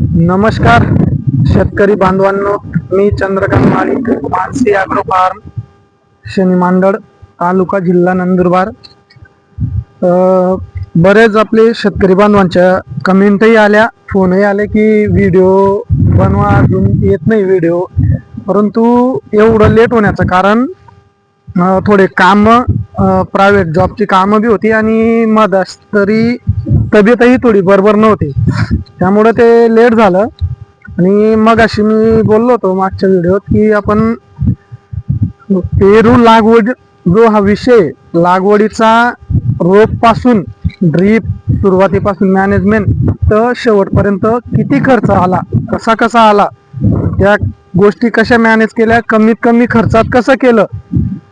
नमस्कार शेतकरी बांधवांनो. मी चंद्रकांत माळी मानसी अॅग्रो फार्म शनी मांडळ तालुका जिल्हा नंदुरबार. बरेच आपले शेतकरी बांधवांच्या कमेंटही आल्या फोनही आले की व्हिडिओ बनवा अजून येत नाही व्हिडिओ. परंतु एवढं लेट होण्याचं कारण थोडे काम प्रायव्हेट जॉबची कामं बी होती आणि मध्यस्तरी तब्येतही थोडी बरोबर नव्हती. त्यामुळं ते लेट झालं. आणि मग अशी मी बोललो होतो मागच्या व्हिडिओत की आपण पेरू लागवड जो हा विषय लागवडीचा रोपपासून ड्रीप सुरुवातीपासून मॅनेजमेंट तर शेवटपर्यंत किती खर्च आला कसा कसा आला त्या गोष्टी कशा मॅनेज केल्या कमीत कमी खर्चात कसं केलं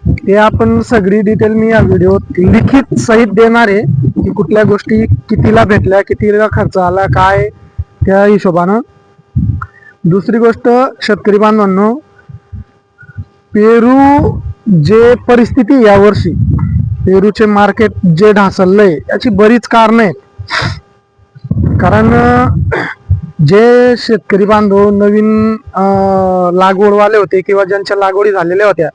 ते आपण सगळी डिटेल मी या व्हिडिओत लिखित सहित देणार आहे की कुठल्या गोष्टी कितीला भेटल्या कितीला खर्च आला काय त्या हिशोबानं. दुसरी गोष्ट शेतकरी बांधवांनो पेरू जे परिस्थिती यावर्षी पेरूचे मार्केट जे ढासळलंय याची बरीच कारणं आहेत. कारण जे शेतकरी बांधव नवीन अं, लागवडवाले होते किंवा ज्यांच्या लागवडी झालेल्या होत्या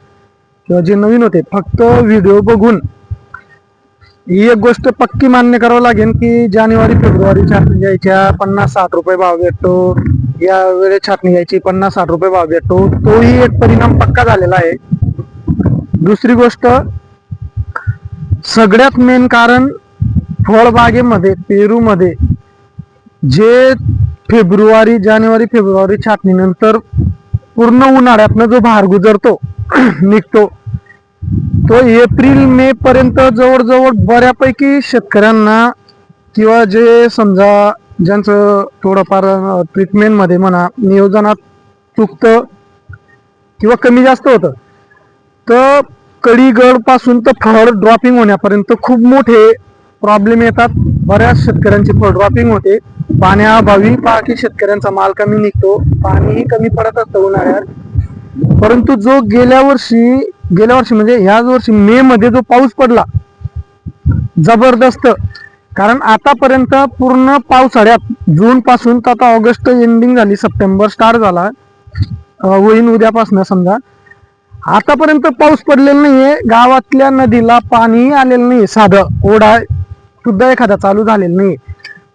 किंवा जे नवीन होते फक्त व्हिडिओ बघून. ही एक गोष्ट पक्की मान्य करावं लागेल की जानेवारी फेब्रुवारी छाटणी घ्यायच्या पन्नास साठ रुपये भाव भेटतो. या वेळेस छाटणी घ्यायची पन्नास साठ रुपये भाव भेटतो. तोही एक परिणाम पक्का झालेला आहे. दुसरी गोष्ट सगळ्यात मेन कारण फळबागेमध्ये पेरूमध्ये जे फेब्रुवारी जानेवारी फेब्रुवारी छाटणीनंतर पूर्ण उन्हाळ्यातनं जो भार गुजरतो निघतो तो एप्रिल मे पर्यंत जवळजवळ बऱ्यापैकी शेतकऱ्यांना किंवा जे समजा ज्यांचं थोडंफार ट्रीटमेंटमध्ये म्हणा नियोजनात चुकतं किंवा कमी जास्त होतं तर कडीगडपासून तर फळ ड्रॉपिंग होण्यापर्यंत खूप मोठे प्रॉब्लेम येतात. बऱ्याच शेतकऱ्यांची फळ ड्रॉपिंग होते. पाण्याअभावी बाकी शेतकऱ्यांचा माल कमी निघतो पाणीही कमी पडत असतं उन्हाळ्यात. परंतु जो गेल्या वर्षी गेल्या वर्षी म्हणजे ह्याच वर्षी मे मध्ये जो पाऊस पडला जबरदस्त. कारण आतापर्यंत पूर्ण पावसाळ्यात जून पासून तर आता ऑगस्ट एंडिंग झाली सप्टेंबर स्टार्ट झाला. होईन उद्यापासून समजा. आतापर्यंत पाऊस पडलेला नाहीये गावातल्या नदीला पाणी आलेलं नाही साधं. ओढा सुद्धा एखादा चालू झालेला नाही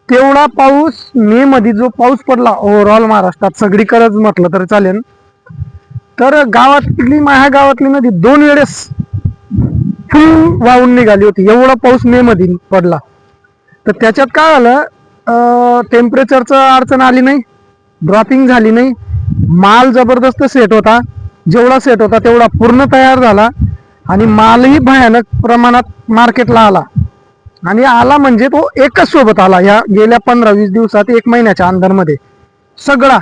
तेवढा पाऊस मे मध्ये जो पाऊस पडला ओव्हरऑल महाराष्ट्रात सगळीकडेच म्हटलं तर चालेल. तर गावातली माझ्या गावातली नदी दोन वेळेस फुल वाहून निघाली होती. एवढा पाऊस मे मध्ये पडला. तर त्याच्यात काय झालं टेम्परेचरचं अडचण आली नाही ड्रॉपिंग झाली नाही. माल जबरदस्त सेट होता. जेवढा सेट होता तेवढा पूर्ण तयार झाला. आणि मालही भयानक प्रमाणात मार्केटला आला. आणि आला म्हणजे तो एकच सोबत आला. या गेल्या पंधरा वीस दिवसात एक महिन्याच्या अंदरमध्ये सगळा.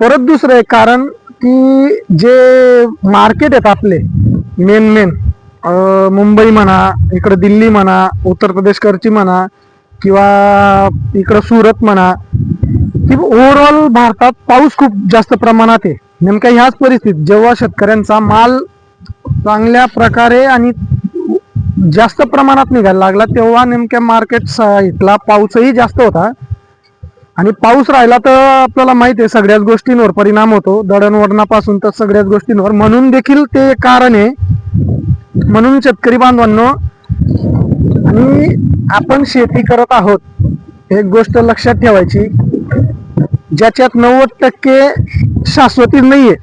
परत दुसरं एक कारण की जे मार्केट आहेत आपले मेन मेन मुंबई म्हणा इकडं दिल्ली म्हणा उत्तर प्रदेशकडची म्हणा किंवा इकडं सुरत म्हणा की ओव्हरऑल भारतात पाऊस खूप जास्त प्रमाणात आहे. नेमक्या ह्याच परिस्थितीत जेव्हा शेतकऱ्यांचा माल चांगल्या प्रकारे आणि जास्त प्रमाणात निघायला लागला तेव्हा नेमक्या मार्केट साईटला पाऊसही जास्त होता. आणि पाऊस राहिला तर आपल्याला माहिती आहे सगळ्याच गोष्टींवर परिणाम होतो. दळणवळणापासून तर सगळ्याच गोष्टींवर. म्हणून देखील ते कारण आहे. म्हणून शेतकरी बांधवांनो आणि आपण शेती करत आहोत एक गोष्ट लक्षात ठेवायची ज्याच्यात नव्वद टक्के शाश्वती नाहीये.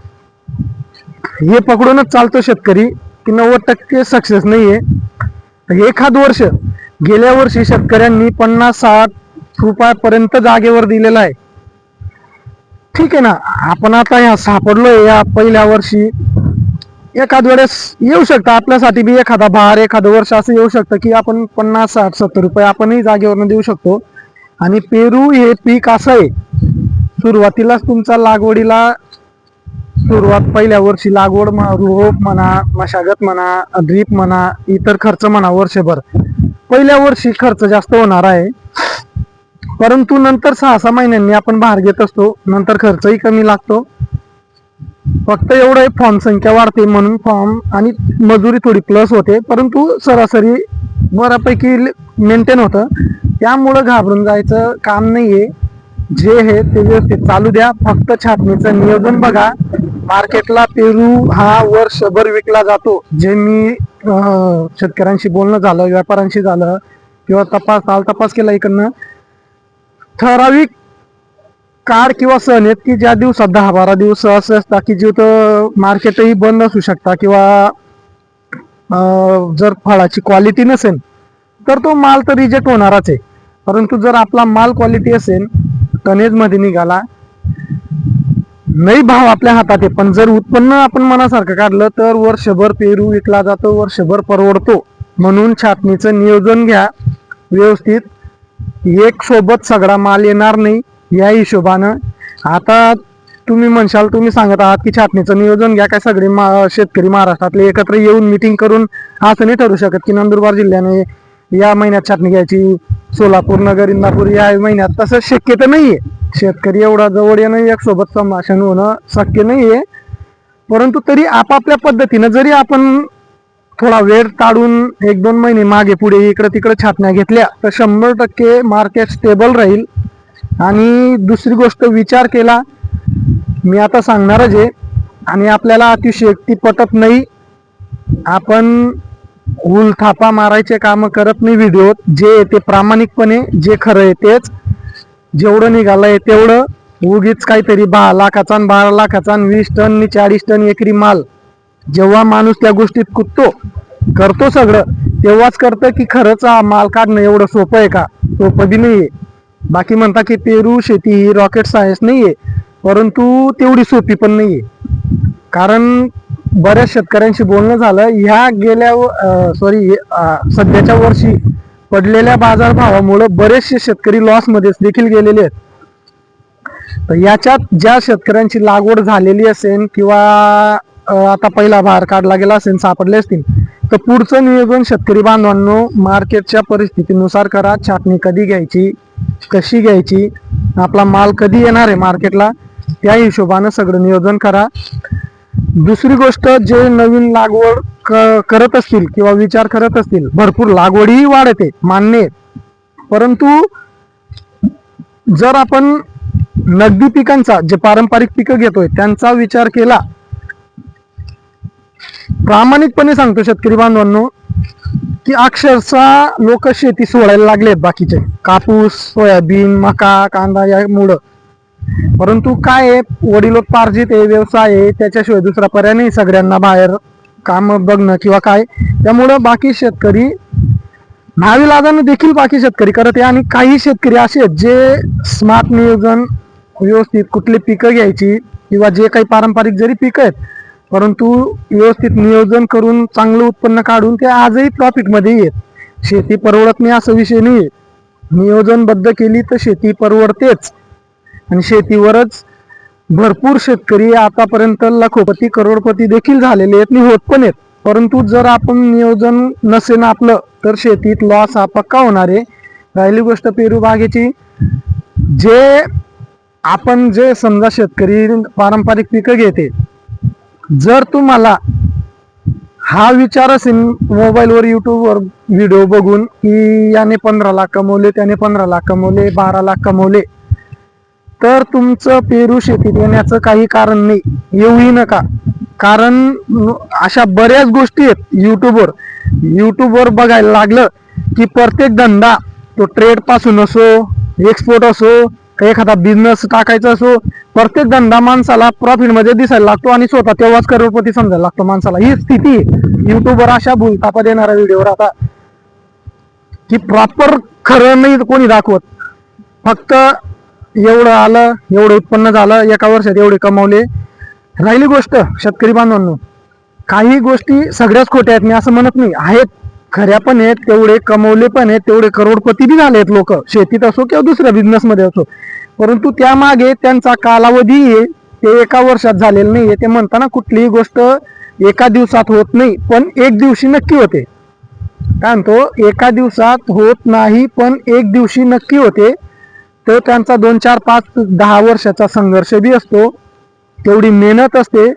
हे पकडूनच चालतो शेतकरी की नव्वद टक्के सक्सेस नाहीये. एखाद वर्ष गेल्या वर्षी शेतकऱ्यांनी पन्नास साठ रुपयापर्यंत जागेवर दिलेला आहे. ठीक आहे ना? आपण आता ह्या सापडलोय या पहिल्या वर्षी एखाद वेळेस येऊ शकतं. आपल्यासाठी बी एखादा भार एखादं वर्ष असं येऊ शकतं की आपण पन्नास साठ सत्तर रुपये आपणही जागेवरनं देऊ शकतो. आणि पेरू हे पीक असं आहे. सुरुवातीलाच तुमचा लागवडीला सुरुवात पहिल्या वर्षी लागवड म्हणा रोप म्हणा मशागत म्हणा ड्रीप म्हणा इतर खर्च म्हणा वर्षभर. पहिल्या वर्षी खर्च जास्त होणार आहे. परंतु नंतर सहा सहा महिन्यांनी आपण भार घेत असतो. नंतर खर्चही कमी लागतो. फक्त एवढं फॉर्म संख्या वाढते म्हणून फॉर्म आणि मजुरी थोडी प्लस होते. परंतु सरासरी बऱ्यापैकी मेंटेन होतं. त्यामुळं घाबरून जायचं काम नाहीये. जे हे ते व्यवस्थित चालू द्या. फक्त छाटणीचं नियोजन बघा. मार्केटला पेरू हा वर्षभर विकला जातो. जे मी शेतकऱ्यांशी बोलणं झालं व्यापाऱ्यांशी झालं किंवा तपास ताल तपास केला इकडनं. ठराविक काळ किंवा सण आहेत की ज्या दिवसात दहा बारा दिवस असे असतात की जिथं मार्केटही बंद असू शकता किंवा जर फळाची क्वालिटी नसेल तर तो माल तर रिजेक्ट होणारच आहे. परंतु जर आपला माल क्वालिटी असेल टनेजमध्ये निघाला नाही भाव आपल्या हातात आहे. पण जर उत्पन्न आपण मनासारखं काढलं तर वर्षभर पेरू विकला जातो वर्षभर परवडतो. म्हणून छाटणीचं नियोजन घ्या. व्यवस्थित. एक सोबत सगळा माल येणार नाही या हिशोबानं. आता तुम्ही म्हणशाल तुम्ही सांगत आहात की छाटणीचं नियोजन घ्या. काय सगळे मा- शेतकरी महाराष्ट्रातले एकत्र येऊन मिटिंग करून असं नाही ठरू शकत की नंदुरबार जिल्ह्याने या महिन्यात छाटणी घ्यायची सोलापूर नगर इंदापूर या महिन्यात. तसं शक्यता नाहीये. शेतकरी एवढा जवळ येणं एक सोबत संभाषण होणं शक्य नाहीये. परंतु तरी आपापल्या पद्धतीनं जरी आपण थोडा वेळ काढून एक दोन महिने मागे पुढे इकडं तिकडे छापण्या घेतल्या तर शंभर टक्के मार्केट स्टेबल राहील. आणि दुसरी गोष्ट विचार केला मी आता सांगणारच आहे आणि आपल्याला अतिशयोक्ती पटत नाही. आपण उलथापा मारायचे काम करत नाही व्हिडिओत जे येते ते प्रामाणिकपणे जे खरं आहे तेच. जेवढं निघालंय तेवढं उगीच काहीतरी बा लाखाचा आणि बारा लाखाचा आणि वीस टन आणि चाळीस टन एकरी माल जेव्हा माणूस त्या गोष्टीत कुदतो करतो सगळं तेव्हाच करतं की खरंच माल काढणं एवढं सोपं आहे का? सोपं बी नाहीये. बाकी म्हणता की पेरू शेती ही रॉकेट सायन्स नाहीये परंतु तेवढी सोपी पण नाहीये. कारण बऱ्याच शेतकऱ्यांशी बोलणं झालं ह्या गेल्या सॉरी सध्याच्या वर्षी पडलेल्या बाजारभावामुळे बरेचसे शेतकरी लॉसमध्ये देखील गेलेले आहेत. तर याच्यात ज्या शेतकऱ्यांची लागवड झालेली असेल किंवा आता पहिला भार काढला गेला असेल सापडले असतील तर पुढचं नियोजन शेतकरी बांधवांनो मार्केटच्या परिस्थितीनुसार करा. छाटणी कधी घ्यायची कशी घ्यायची आपला माल कधी येणार आहे मार्केटला त्या हिशोबानं सगळं नियोजन करा. दुसरी गोष्ट जे नवीन लागवड करत असतील किंवा विचार करत असतील भरपूर लागवडही वाढते मान्य परंतु जर आपण नगदी पिकांचा जे पारंपरिक पिकं घेतोय त्यांचा विचार केला प्रामाणिकपणे सांगतो शेतकरी बांधवांनो की अक्षरशः लोक शेती सोडायला लागलेत बाकीचे. कापूस सोयाबीन मका कांदा या मुळं परंतु काय आहे वडिलोत्पार्जित आहे व्यवसाय आहे त्याच्याशिवाय दुसरा पर्याय नाही सगळ्यांना बाहेर काम बघणं किंवा काय. त्यामुळं बाकी शेतकरी नाविलाजाने देखील बाकी शेतकरी करत आहे आणि काही शेतकरी असे आहेत जे स्मार्ट नियोजन व्यवस्थित कुठली पिकं घ्यायची किंवा जे काही पारंपरिक जरी पिकं आहेत परंतु व्यवस्थित नियोजन करून चांगलं उत्पन्न काढून ते आजही प्रॉफिटमध्ये येत शेती परवडत नाही असा विषय नाही नियोजनबद्ध केली तर शेती परवडतेच. आणि शेतीवरच भरपूर शेतकरी आतापर्यंत लाखोपती करोडपती देखील झालेले आहेत आणि होत पण आहेत. परंतु जर आपण नियोजन नसेन आपलं तर शेतीत लॉस हा पक्का होणार आहे. राहिली गोष्ट पेरू बागेची. जे आपण जे समजा शेतकरी पारंपरिक पिकं घेते जर तुम्हाला हा विचार असेल मोबाईलवर युट्यूबवर व्हिडिओ बघून की याने पंधरा लाख कमवले त्याने पंधरा लाख कमवले बारा लाख कमवले तर तुमचं पेरू शेतीत येण्याचं काही कारण नाही. येऊही नका. कारण अशा बऱ्याच गोष्टी आहेत युट्यूबवर युट्यूबवर बघायला लागलं की प्रत्येक धंदा तो ट्रेडपासून असो एक्सपोर्ट असो का एखादा बिझनेस टाकायचा असो प्रत्येक धंदा माणसाला प्रॉफिटमध्ये दिसायला लागतो आणि स्वतः तेव्हाच करोडपती समजायला लागतो माणसाला. ही स्थिती युट्यूबवर अशा भूलतापा देणाऱ्या व्हिडिओवर आता की प्रॉपर खरं नाही कोणी दाखवत. फक्त एवढं आलं एवढं उत्पन्न झालं एका वर्षात एवढे कमावले. राहिली गोष्ट शेतकरी बांधवांनो काही गोष्टी सगळ्याच खोट्या आहेत मी असं म्हणत नाही. आहेत खऱ्या पण आहेत तेवढे कमवले पण आहेत तेवढे करोडपती बी झाले आहेत लोक. शेतीत असो किंवा दुसऱ्या बिझनेसमध्ये असो. परंतु त्यामागे त्यांचा कालावधी आहे ते एका वर्षात झालेलं नाहीये. ते म्हणताना कुठलीही गोष्ट एका दिवसात होत नाही पण एक दिवशी नक्की होते. काय म्हणतो? एका दिवसात होत नाही पण एक दिवशी नक्की होते. तो त्यांचा दोन चार पाच दहा वर्षाचा संघर्ष बी असतो. तेवढी मेहनत असते.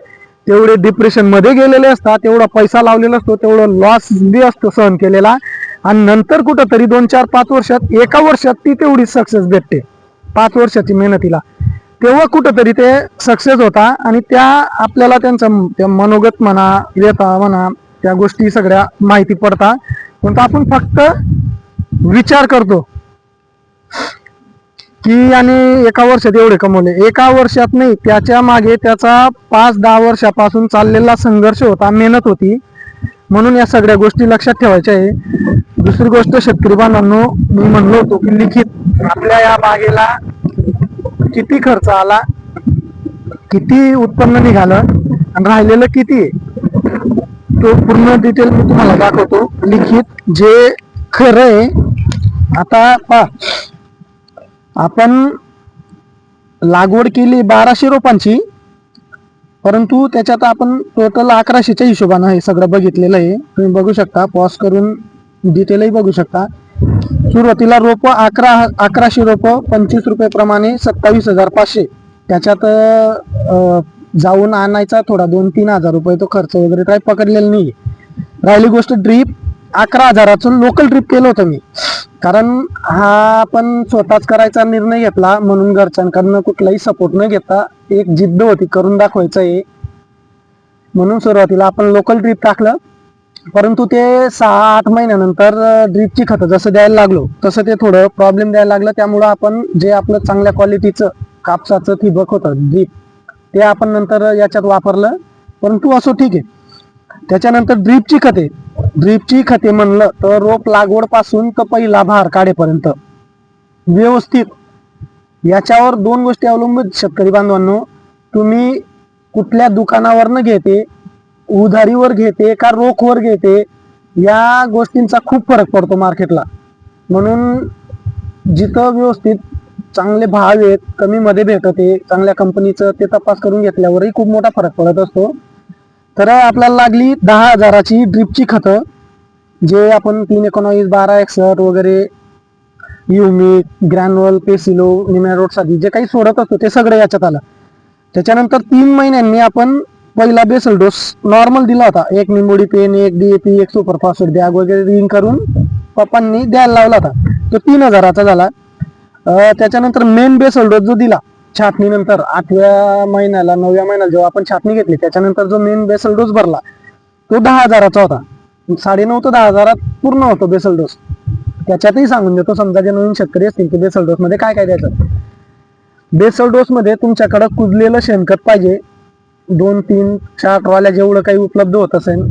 तेवढे डिप्रेशनमध्ये गेलेले असतात. तेवढा पैसा लावलेला असतो. तेवढं लॉस बी असतो सहन केलेला. आणि नंतर कुठंतरी दोन चार पाच वर्षात एका वर्षात ती तेवढी सक्सेस भेटते. पाच वर्षाची मेहनतीला. तेव्हा कुठंतरी ते सक्सेस होता. आणि त्या आपल्याला त्यांचं त्या मनोगत म्हणा व्यथा म्हणा त्या गोष्टी सगळ्या माहिती पडतात पण आपण फक्त विचार करतो. की आणि एका वर्षात एवढे कमवले. एका वर्षात नाही त्याच्यामागे त्याचा पाच दहा वर्षापासून चाललेला संघर्ष होता मेहनत होती. म्हणून या सगळ्या गोष्टी लक्षात ठेवायच्या आहे. दुसरी गोष्ट शेतकरी बांधवांनो मी म्हणलो होतो की लिखित आपल्या या बागेला किती खर्च आला किती उत्पन्न निघालं आणि राहिलेलं किती आहे? तो पूर्ण डिटेल मी तुम्हाला दाखवतो. लिखित जे खरं आहे आता पा आपण लागवड केली बाराशे रोपांची परंतु त्याच्यात आपण टोटल अकराशेच्या हिशोबानं हे सगळं बघितलेलं आहे. तुम्ही बघू शकता पॉज करून डिटेलही बघू शकता. सुरुवातीला रोप अकरा अकराशे रोपं पंचवीस रुपये प्रमाणे सत्तावीस हजार पाचशे. त्याच्यात जाऊन आणायचा थोडा दोन तीन हजार रुपये तो खर्च वगैरे काही पकडलेला नाही राहिली गोष्ट ड्रीप अकरा हजाराचं लोकल ड्रीप केलं होतं मी. कारण हा आपण स्वतःच करायचा निर्णय घेतला म्हणून घरच्यांकडनं कुठलाही सपोर्ट न घेता एक जिद्द होती करून दाखवायचं आहे म्हणून सुरुवातीला आपण लोकल ड्रीप टाकलं. परंतु ते सहा आठ महिन्यानंतर ड्रीपची खतं जसं द्यायला लागलो तसं ते थोडं प्रॉब्लेम द्यायला लागलं. त्यामुळं आपण जे आपलं चांगल्या क्वालिटीचं कापसाचं ठिबक होतं ड्रीप ते आपण नंतर याच्यात वापरलं. परंतु असो ठीक आहे. त्याच्यानंतर ड्रीपची खते ड्रीपची खते म्हणलं तर रोप लागवडपासून तर पहिला भार काढेपर्यंत. व्यवस्थित. याच्यावर दोन गोष्टी अवलंबून शेतकरी बांधवांनो. तुम्ही कुठल्या दुकानावरनं घेते उधारीवर घेते का रोखवर घेते या गोष्टींचा खूप फरक पडतो मार्केटला. म्हणून जिथं व्यवस्थित चांगले भाव आहेत कमी मध्ये भेटते चांगल्या कंपनीचं ते तपास करून घेतल्यावरही खूप मोठा फरक पडत असतो. तर आपल्याला लागली दहा हजाराची ड्रिपची खतं जे आपण तीन एकोणावीस बारा एकसठ वगैरे युमिक ग्रॅन्युअल पेसिलो निमॅरोडसाठी जे काही सोडत असतो ते सगळं याच्यात आलं. त्याच्यानंतर तीन महिन्यांनी आपण पहिला बेसल डोस नॉर्मल दिला होता. एक निंबोडी पेन एक डीएपी एक सुपर फॉस्फेट बॅग वगैरे रिंग करून पप्पांनी द्यायला लावला होता. तो तीन हजाराचा झाला. त्याच्यानंतर मेन बेसल डोस जो दिला छाटणीनंतर आठव्या महिन्याला नवव्या महिन्याला जेव्हा आपण छाटणी घेतली त्याच्यानंतर जो मेन बेसल डोस भरला तो दहा हजाराचा होता. साडे नऊ ते दहा हजारात पूर्ण होतो बेसल डोस त्याच्यातही सांगून देतो समजा जे नवीन शेतकरी असतील ते बेसल डोस मध्ये काय काय द्यायचं? बेसल डोस मध्ये तुमच्याकडं कुजलेलं शेणखत पाहिजे. दोन तीन चार ट्रॉल्या जेवढं काही उपलब्ध होत असेल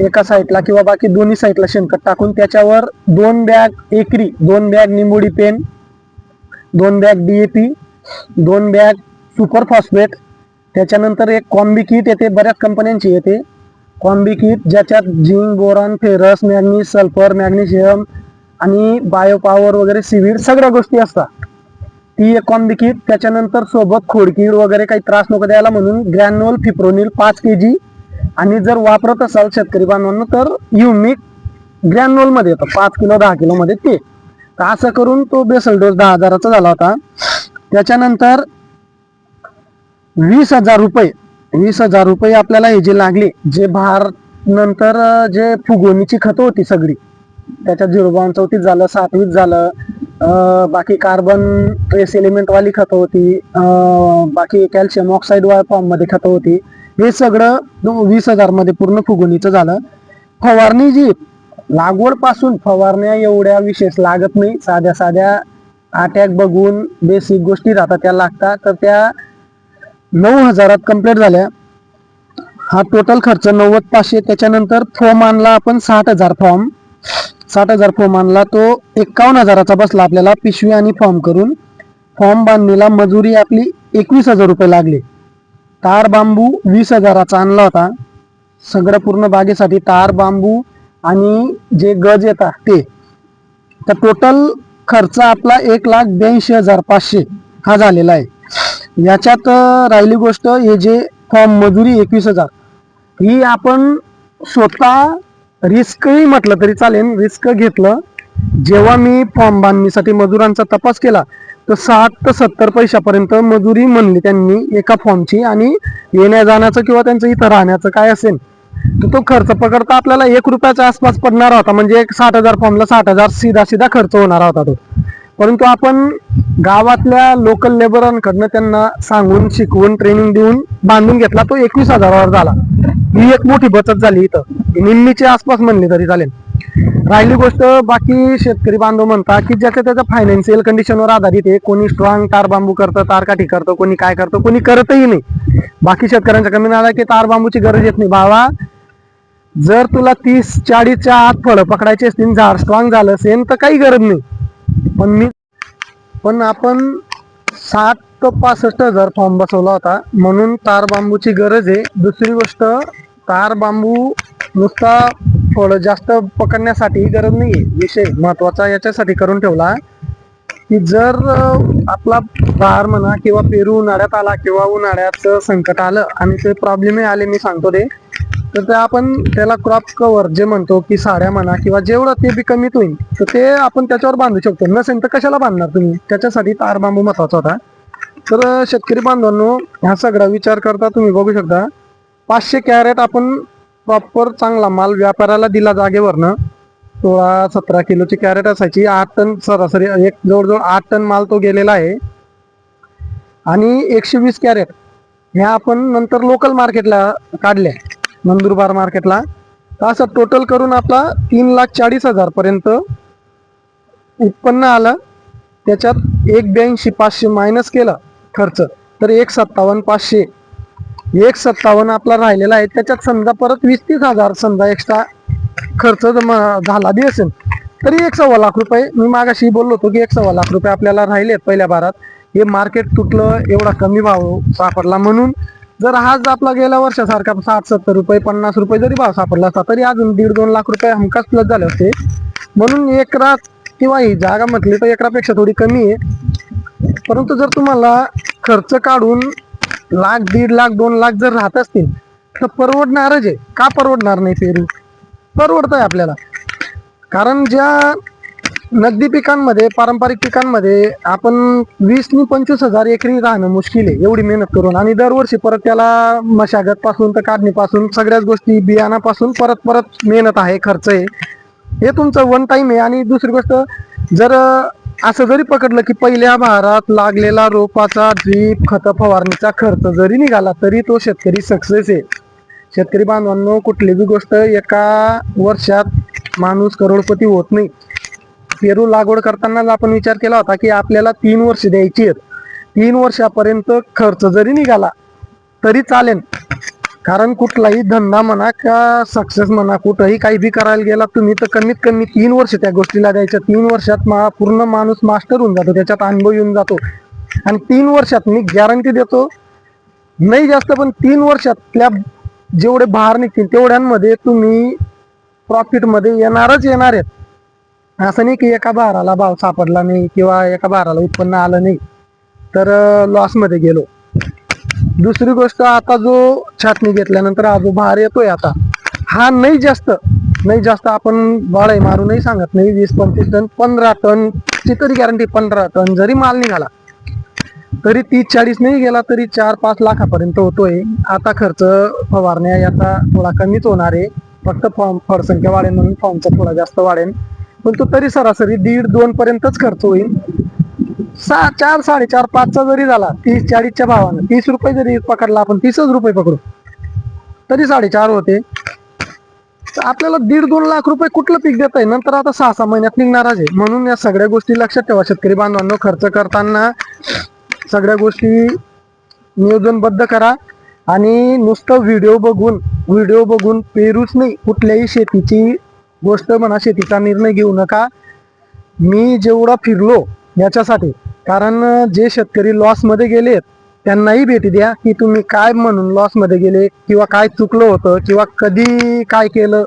एका साईडला किंवा बाकी दोन्ही साईडला शेणखत टाकून त्याच्यावर दोन बॅग एकरी दोन बॅग निंबोडी पेन दोन बॅग डीएपी दोन बॅग सुपर फॉस्फेट त्याच्यानंतर एक कॉम्बी किट येते बऱ्याच कंपन्यांची येते. कॉम्बी किट ज्याच्यात zinc boron ferrous manganese sulphur magnesium आणि बायो पॉवर वगैरे सिव्हिड सगळ्या गोष्टी असतात. ती एक कॉम्बी किट त्याच्यानंतर सोबत खोडकीड वगैरे काही त्रास नको द्यायला म्हणून ग्रॅन्युअल फिप्रोनिल पाच के जी आणि जर वापरत असाल शेतकरी बांधवांना तर युमिक ग्रॅन्युअलमध्ये येतं. पाच किलो दहा किलोमध्ये ते. तर असं करून तो बेसल डोस दहा हजाराचा झाला होता. त्याच्यानंतर वीस हजार रुपये वीस हजार रुपये आपल्याला हे जे लागले जे भार नंतर जे फुगवणीची खतं होती सगळी त्याच्यात झिरो बावन चौतीस झालं सातवीस झालं बाकी कार्बन ट्रेस एलिमेंटवाली खतं होती बाकी कॅल्शियम ऑक्साईड फॉर्म खतं होती हे सगळं वीस हजारमध्ये पूर्ण फुगवणीचं झालं. फवारणी जी लागवडपासून फवारण्या एवढ्या विशेष लागत नाही साध्या साध्या अटॅक बघून बेसिक गोष्टी राहतात त्या लागतात. तर त्या नऊ हजारात कंप्लीट झाल्या. हा टोटल खर्च नव्वद पाचशे. त्याच्यानंतर फॉर्म आणला आपण साठ हजार फॉर्म साठ हजार फॉर्म आणला तो एकावन्न हजाराचा बसला आपल्याला पिशवी आणि फॉर्म करून. फॉर्म बांधणीला मजुरी आपली एकवीस हजार रुपये लागले. तार बांबू वीस हजाराचा आणला होता. सगळं पूर्ण बागेसाठी तार बांबू आणि जे गज येतात ते. तर टोटल खर्च आपला एक लाख ब्याऐंशी हजार पाचशे हा झालेला आहे. याच्यात राहिली गोष्ट हे जे फॉर्म मजुरी एकवीस हजार ही आपण स्वतः रिस्कही म्हटलं तरी चालेल. रिस्क घेतलं. जेव्हा मी फॉर्म बांधणीसाठी मजुरांचा तपास केला तर साठ ते सत्तर पैशापर्यंत मजुरी म्हणली त्यांनी एका फॉर्मची. आणि येण्या जाण्याचं किंवा त्यांचं इथं राहण्याचं काय असेल तर तो खर्च पकडता आपल्याला एक रुपयाच्या आसपास पडणार होता. म्हणजे एक साठ हजार फॉर्मला साठ हजार सीधा सीधा खर्च होणार होता तो. परंतु आपण गावातल्या लोकल लेबरांकडनं त्यांना सांगून शिकवून ट्रेनिंग देऊन बांधून घेतला तो एकवीस हजारावर झाला. ही एक मोठी बचत झाली इथं. निम्मीच्या आसपास म्हणली तरी चालेल. राहिली गोष्ट बाकी शेतकरी बांधव म्हणतात की ज्याच्या त्याच्या फायनान्शियल कंडिशनवर आधारित आहे कोणी स्ट्रॉंग तार बांबू करतं तार काठी करतं कोणी काय करतं कोणी करतही नाही. बाकी शेतकऱ्यांच्या कमी आला की तार बांबूची गरज येत नाही. बाबा जर तुला तीस चाळीसच्या आत फळं पकडायची असतील झाड स्ट्रॉंग झालं असेल तर काही गरज नाही. पण मी पण आपण सात ते पासष्ट हजार फॉर्म बसवला होता म्हणून तार बांबूची गरज आहे. दुसरी गोष्ट तार बांबू नुसता फळं जास्त पकडण्यासाठी गरज नाही आहे विषय महत्त्वाचा याच्यासाठी करून ठेवला की जर आपला बहार म्हणा किंवा पेरू उन्हाळ्यात आला किंवा उन्हाळ्याचं संकट आलं आणि ते प्रॉब्लेम आले मी सांगतो ते तर ते आपण त्याला क्रॉप कव्हर जे म्हणतो की साड्या म्हणा किंवा जेवढं ते बी कमीत होईल तर ते आपण त्याच्यावर बांधू शकतो. नसेल तर कशाला बांधणार तुम्ही? त्याच्यासाठी तार बांबू महत्त्वाचा होता. तर शेतकरी बांधवांनो हा सगळा विचार करता तुम्ही बघू शकता. पाचशे कॅरेट आपण प्रॉपर चांगला माल व्यापाऱ्याला दिला जागेवरनं. सोळा सतरा किलोची कॅरेट असायची. आठ टन सरासरी एक जवळजवळ आठ टन माल तो गेलेला आहे. आणि एकशे वीस कॅरेट ह्या आपण नंतर लोकल मार्केटला काढल्या. नंदुरबार मार्केटला तर असं टोटल करून आपला तीन लाख चाळीस हजार पर्यंत उत्पन्न आलं. त्याच्यात एक ब्याऐंशी पाचशे मायनस केलं खर्च. तर एक सत्तावन्न पाचशे. एक सत्तावन्न आपला राहिलेला आहे त्याच्यात समजा परत वीस तीस हजार समजा एक्स्ट्रा खर्च जमा झाला बी असेल तरी एक सव्वा लाख रुपये. मी मागाशी बोललो होतो की एक सव्वा लाख रुपये आपल्याला राहिलेत पहिल्या बारात. हे मार्केट तुटलं एवढा कमी भाव सापडला म्हणून. जर हाच आपला गेल्या वर्षासारखा साठ सत्तर रुपये पन्नास रुपये जरी भाव सापडला असता तरी अजून दीड दोन लाख रुपये हमखास प्लस झाले असते. म्हणून एकरात किंवा ही जागा म्हटली तर एकरापेक्षा थोडी कमी आहे. परंतु जर तुम्हाला खर्च काढून लाख दीड लाख दोन लाख जर राहत असतील तर परवडणारच आहे का परवडणार नाही पेरू परवडत आहे आपल्याला. कारण ज्या नगदी पिकांमध्ये पारंपरिक पिकांमध्ये आपण वीस नि पंचवीस हजार एकरी राहणं मुश्किल आहे एवढी मेहनत करून. आणि दरवर्षी परत त्याला मशागत पासून तर काढणीपासून सगळ्याच गोष्टी बियाणापासून परत परत मेहनत आहे खर्च आहे. हे तुमचं वन टाईम आहे. आणि दुसरी गोष्ट जर असं जरी पकडलं की पहिल्या भारात लागलेला रोपाचा ड्रीप खत फवारणीचा खर्च जरी निघाला तरी तो शेतकरी सक्सेस आहे. शेतकरी बांधवांनो कुठलीबी गोष्ट एका वर्षात माणूस करोडपती होत नाही. पेरू लागवड करतानाच आपण विचार केला होता की आपल्याला तीन वर्ष द्यायची आहेत. तीन वर्षापर्यंत खर्च जरी निघाला तरी चालेल. कारण कुठलाही धंदा म्हणा का सक्सेस म्हणा कुठंही काही बी करायला गेला तुम्ही तर कमीत कमी तीन वर्ष त्या गोष्टीला द्यायच्या. तीन वर्षात मा पूर्ण माणूस मास्टर होऊन जातो त्याच्यात अनुभव येऊन जातो. आणि तीन वर्षात मी गॅरंटी देतो नाही जास्त पण तीन वर्षातल्या जेवढे भार निघतील तेवढ्यांमध्ये तुम्ही प्रॉफिटमध्ये येणारच येणार आहेत. असं नाही की एका भाराला भाव सापडला नाही किंवा एका भाराला उत्पन्न आलं नाही. तर लॉसमध्ये गेलो. दुसरी गोष्ट आता जो छाटणी घेतल्यानंतर हा जो भार येतोय आता. हा नाही जास्त नाही जास्त आपण बाळाई मारू नाही सांगत. नाही वीस पंचवीस टन पंधरा टन ची तरी गॅरंटी पंधरा टन जरी माल निघाला तरी तीस चाळीस नाही गेला तरी चार पाच लाखापर्यंत होतोय. आता खर्च फवारण्या याचा थोडा कमीच होणार आहे. फक्त फॉर्म फळसंख्या वाढेल म्हणून फॉर्मचा थोडा जास्त वाढेल पण तो तरी सरासरी दीड दोन पर्यंतच खर्च होईल. सहा चार साडेचार पाचचा जरी झाला तीस चाळीसच्या भावानं तीस रुपये जरी पकडला आपण तीसच रुपये पकडू. तरी साडेचार होते. आपल्याला दीड दोन लाख रुपये कुठलं पीक देत आहे नंतर आता सहा सहा महिन्यात निघणारच आहे. म्हणून या सगळ्या गोष्टी लक्षात ठेवा शेतकरी बांधवांनो. खर्च करताना सगळ्या गोष्टी नियोजनबद्ध करा. आणि नुसतं व्हिडिओ बघून व्हिडिओ बघून पेरूच नाही. कुठल्याही शेतीची गोष्ट म्हणा शेतीचा निर्णय घेऊ नका. मी जेवढा फिरलो याच्यासाठी. कारण जे शेतकरी लॉसमध्ये गेलेत त्यांनाही भेटी द्या की तुम्ही काय म्हणून लॉसमध्ये गेले किंवा काय चुकलं होतं किंवा कधी काय केलं.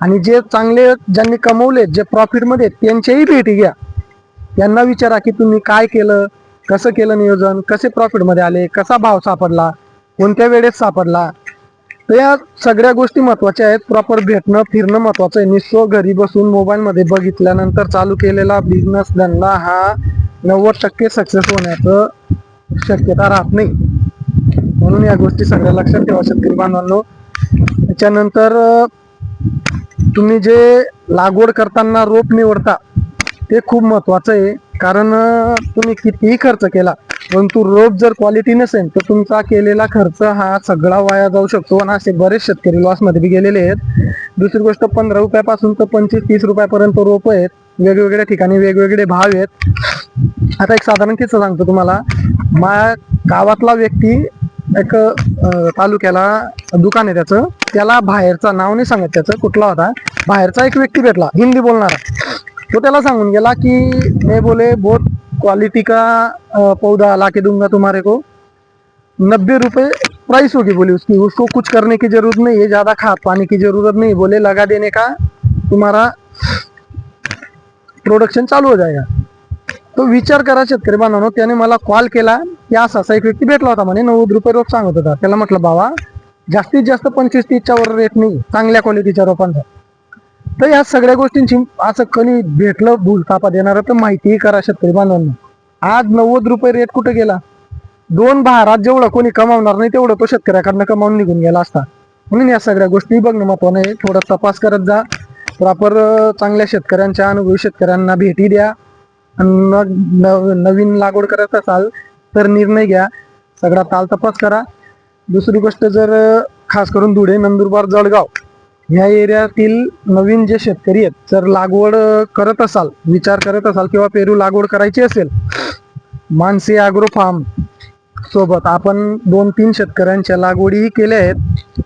आणि जे चांगले ज्यांनी कमवले जे प्रॉफिटमध्ये आहेत, त्यांच्याही भेटी घ्या. त्यांना विचारा की तुम्ही काय केलं कसं केलं नियोजन कसे प्रॉफिटमध्ये आले कसा भाव सापडला कोणत्या वेळेस सापडला तर या सगळ्या गोष्टी महत्त्वाच्या आहेत. प्रॉपर भेटणं फिरणं महत्वाचं आहे. निस्व घरी बसून मोबाईलमध्ये बघितल्यानंतर चालू केलेला बिझनेस धंदा हा नव्वद टक्के सक्सेस होण्याचं शक्यता राहत नाही. म्हणून या गोष्टी सगळ्या लक्षात ठेवा शेतकरी बांधवांनो. त्याच्यानंतर तुम्ही जे लागवड करताना रोप निवडता ते खूप महत्वाचं आहे. कारण तुम्ही कितीही खर्च केला परंतु रोप जर क्वालिटी नसेल तर तुमचा केलेला खर्च हा सगळा वाया जाऊ शकतो आणि असे बरेच शेतकरी लॉसमध्ये बी गेलेले आहेत. दुसरी गोष्ट पंधरा रुपयापासून तर पंचवीस तीस रुपयापर्यंत रोप आहेत. वेगवेगळ्या ठिकाणी वेगवेगळे भाव आहेत. आता एक साधारण किस्सा सांगतो तुम्हाला. माझ्या गावातला व्यक्ती एक तालुक्याला दुकान आहे त्याचं. त्याला बाहेरचा नाव नाही सांगत त्याचं कुठला होता. बाहेरचा एक व्यक्ती भेटला हिंदी बोलणारा. तो त्याला सांगून गेला की हे बोले बहुत क्वालिटी का पौधा ला के दूंगा तुम्हारे को। नब्बे रुपये प्राइस होगी बोली उसकी। उसको कुछ करने की जरूरत नहीं है ज्यादा खाद पानी की जरूरत नहीं बोले लगा देने का तुम्हारा प्रोडक्शन चालू हो जाएगा। तो विचार करा शेतकरी बांधवांनो त्याने मला कॉल केला की असा असा एक व्यक्ती भेटला होता म्हणे नव्वद रुपये रोप सांगत होता. त्याला म्हटलं बाबा जास्तीत जास्त पंचवीस तीसच्या वर रेट नाही चांगल्या क्वालिटीच्या रोपांचा. तर या सगळ्या गोष्टींची असं कधी भेटलं भूलथापा देणार तर माहितीही करा शेतकरी बांधवांना. आज नव्वद रुपये रेट कुठे गेला? दोन भारात जेवढं कोणी कमावणार नाही तेवढं तो शेतकऱ्याकडनं कमावून निघून गेला असता. म्हणून या सगळ्या गोष्टी बघणं महत्वानं आहे. थोडा तपास करत जा. प्रॉपर चांगल्या शेतकऱ्यांच्या अनुभवी शेतकऱ्यांना भेटी द्या. आणि नव- नवीन लागवड करत असाल तर निर्णय घ्या. सगळा ताल तपास करा. दुसरी गोष्ट जर खास करून धुळे नंदुरबार जळगाव ह्या एरियातील नवीन जे शेतकरी आहेत जर लागवड करत असाल विचार करत असाल किंवा पेरू लागवड करायची असेल मानसी ॲग्रो फार्म सोबत आपण दोन तीन शेतकऱ्यांच्या लागवडीही केल्या आहेत.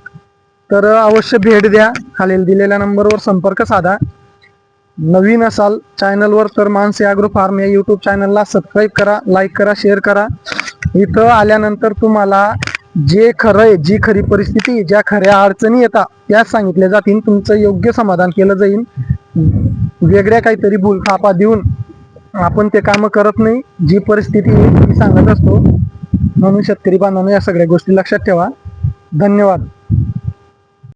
तर अवश्य भेट द्या. खालील दिलेल्या नंबरवर संपर्क साधा. नवीन असाल चॅनलवर तर मानसी ॲग्रो फार्म या यूट्यूब चॅनलला सबस्क्राईब करा लाईक करा शेअर करा. इथं आल्यानंतर तुम्हाला जे खरं आहे जी खरी परिस्थिती ज्या खऱ्या अडचणी येतात त्या सांगितल्या जातील. तुमचं योग्य समाधान केलं जाईल. वेगळ्या काहीतरी भूलखापा देऊन आपण ते कामं करत नाही. जी परिस्थिती आहे ती सांगत असतो. म्हणून शेतकरी बांधवांना या सगळ्या गोष्टी लक्षात ठेवा. धन्यवाद.